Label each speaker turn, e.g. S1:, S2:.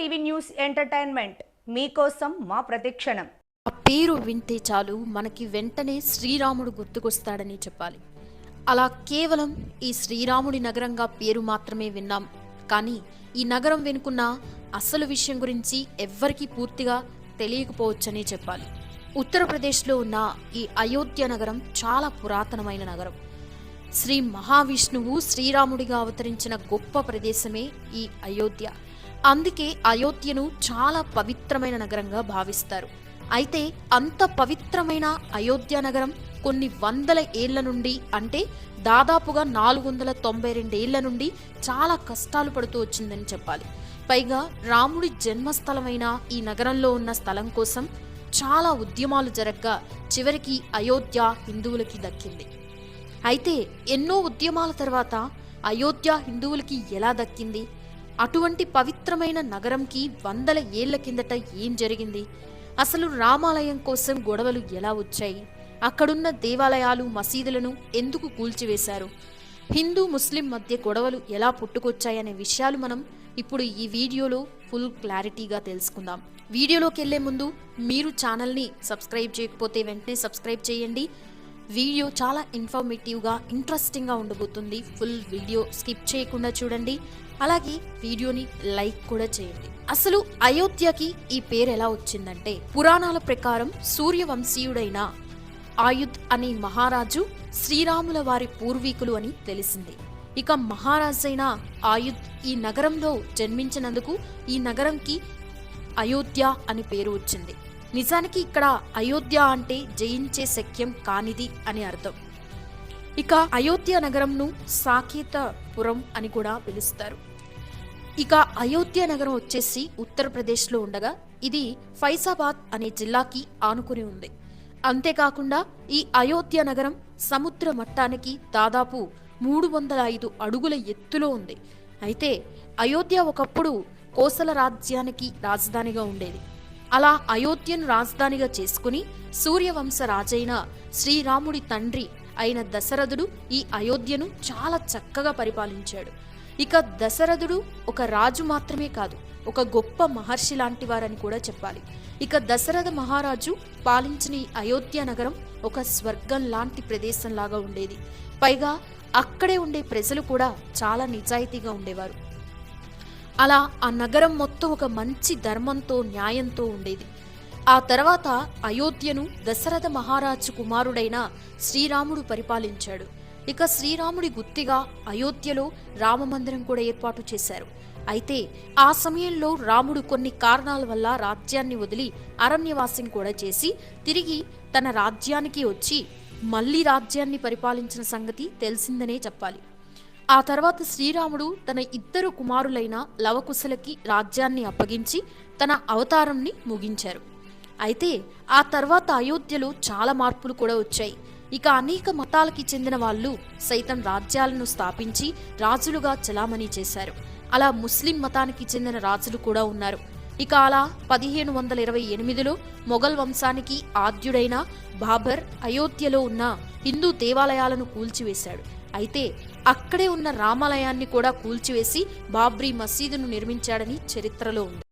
S1: TV news entertainment. మీకోసం మా ప్రతిక్షణం.
S2: ఆ పేరు వింటే చాలు మనకి వెంటనే శ్రీరాముడు గుర్తుకొస్తాడని చెప్పాలి. అలా కేవలం ఈ శ్రీరాముడి నగరంగా పేరు మాత్రమే విన్నాం. కానీ ఈ నగరం వెనుకున్న అసలు విషయం గురించి ఎవ్వరికీ పూర్తిగా తెలియకపోవచ్చని చెప్పాలి. ఉత్తరప్రదేశ్లో ఉన్న ఈ అయోధ్య నగరం చాలా పురాతనమైన నగరం. శ్రీ మహావిష్ణువు శ్రీరాముడిగా అవతరించిన గొప్ప ప్రదేశమే ఈ అయోధ్య. అందుకే అయోధ్యను చాలా పవిత్రమైన నగరంగా భావిస్తారు. అయితే అంత పవిత్రమైన అయోధ్య నగరం కొన్ని వందల ఏళ్ళ నుండి అంటే దాదాపుగా నాలుగు వందల తొంభై రెండేళ్ళ నుండి చాలా కష్టాలు పడుతూ వచ్చిందని చెప్పాలి. పైగా రాముడి జన్మస్థలమైన ఈ నగరంలో ఉన్న స్థలం కోసం చాలా ఉద్యమాలు జరగ్గా చివరికి అయోధ్య హిందువులకి దక్కింది. అయితే ఎన్నో ఉద్యమాల తర్వాత అయోధ్య హిందువులకి ఎలా దక్కింది? అటువంటి పవిత్రమైన నగరంకి వందల ఏళ్ళ కిందట ఏం జరిగింది? అసలు రామాలయం కోసం గొడవలు ఎలా వచ్చాయి? అక్కడున్న దేవాలయాలు మసీదులను ఎందుకు కూల్చివేశారు? హిందూ ముస్లిం మధ్య గొడవలు ఎలా పుట్టుకొచ్చాయనే విషయాలు మనం ఇప్పుడు ఈ వీడియోలో ఫుల్ క్లారిటీగా తెలుసుకుందాం. వీడియోలోకి వెళ్ళే ముందు మీరు ఛానల్ని సబ్స్క్రైబ్ చేయకపోతే వెంటనే సబ్స్క్రైబ్ చేయండి. వీడియో చాలా ఇన్ఫర్మేటివ్గా ఇంట్రెస్టింగ్గా ఉండబోతుంది. ఫుల్ వీడియో స్కిప్ చేయకుండా చూడండి. అలాగే వీడియోని లైక్ కూడా చేయండి. అసలు అయోధ్యకి ఈ పేరు ఎలా వచ్చిందంటే పురాణాల ప్రకారం సూర్యవంశీయుడైన ఆయుధ్ అనే మహారాజు శ్రీరాముల వారి పూర్వీకులు అని తెలిసింది. ఇక మహారాజైన ఆయుధ్ ఈ నగరంలో జన్మించినందుకు ఈ నగరంకి అయోధ్య అని పేరు వచ్చింది. నిజానికి ఇక్కడ అయోధ్య అంటే జయించే శక్యం కానిది అని అర్థం. ఇక అయోధ్య నగరంను సాకేతపురం అని కూడా పిలుస్తారు. ఇక అయోధ్య నగరం వచ్చేసి ఉత్తరప్రదేశ్లో ఉండగా ఇది ఫైజాబాద్ అనే జిల్లాకి ఆనుకుని ఉంది. అంతేకాకుండా ఈ అయోధ్య నగరం సముద్ర మట్టానికి దాదాపు మూడు వందల ఐదు అడుగుల ఎత్తులో ఉంది. అయితే అయోధ్య ఒకప్పుడు కోసల రాజ్యానికి రాజధానిగా ఉండేది. అలా అయోధ్యను రాజధానిగా చేసుకుని సూర్యవంశ రాజైన శ్రీరాముడి తండ్రి అయిన దశరథుడు ఈ అయోధ్యను చాలా చక్కగా పరిపాలించాడు. ఇక దశరథుడు ఒక రాజు మాత్రమే కాదు ఒక గొప్ప మహర్షి లాంటి వారని కూడా చెప్పాలి. ఇక దశరథ మహారాజు పాలించిన ఈ అయోధ్య నగరం ఒక స్వర్గం లాంటి ప్రదేశంలాగా ఉండేది. పైగా అక్కడే ఉండే ప్రజలు కూడా చాలా నిజాయితీగా ఉండేవారు. అలా ఆ నగరం మొత్తం ఒక మంచి ధర్మంతో న్యాయంతో ఉండేది. ఆ తర్వాత అయోధ్యను దశరథ మహారాజు కుమారుడైన శ్రీరాముడు పరిపాలించాడు. ఇక శ్రీరాముడి గుత్తిగా అయోధ్యలో రామమందిరం కూడా ఏర్పాటు చేశారు. అయితే ఆ సమయంలో రాముడు కొన్ని కారణాల వల్ల రాజ్యాన్ని వదిలి అరణ్యవాసం కూడా చేసి తిరిగి తన రాజ్యానికి వచ్చి మళ్ళీ రాజ్యాన్ని పరిపాలించిన సంగతి తెలిసిందనే చెప్పాలి. ఆ తర్వాత శ్రీరాముడు తన ఇద్దరు కుమారులైన లవకుశలకి రాజ్యాన్ని అప్పగించి తన అవతారంని ముగించారు. అయితే ఆ తర్వాత అయోధ్యలో చాలా మార్పులు కూడా వచ్చాయి. ఇక అనేక మతాలకి చెందిన వాళ్ళు సైతం రాజ్యాలను స్థాపించి రాజులుగా చలామణి చేశారు. అలా ముస్లిం మతానికి చెందిన రాజులు కూడా ఉన్నారు. ఇక అలా పదిహేను వందల ఇరవై ఎనిమిదిలో మొఘల్ వంశానికి ఆద్యుడైన బాబర్ అయోధ్యలో ఉన్న హిందూ దేవాలయాలను కూల్చివేశాడు. అయితే అక్కడే ఉన్న రామాలయాన్ని కూడా కూల్చివేసి బాబ్రీ మసీదును నిర్మించాడని చరిత్రలో ఉంది.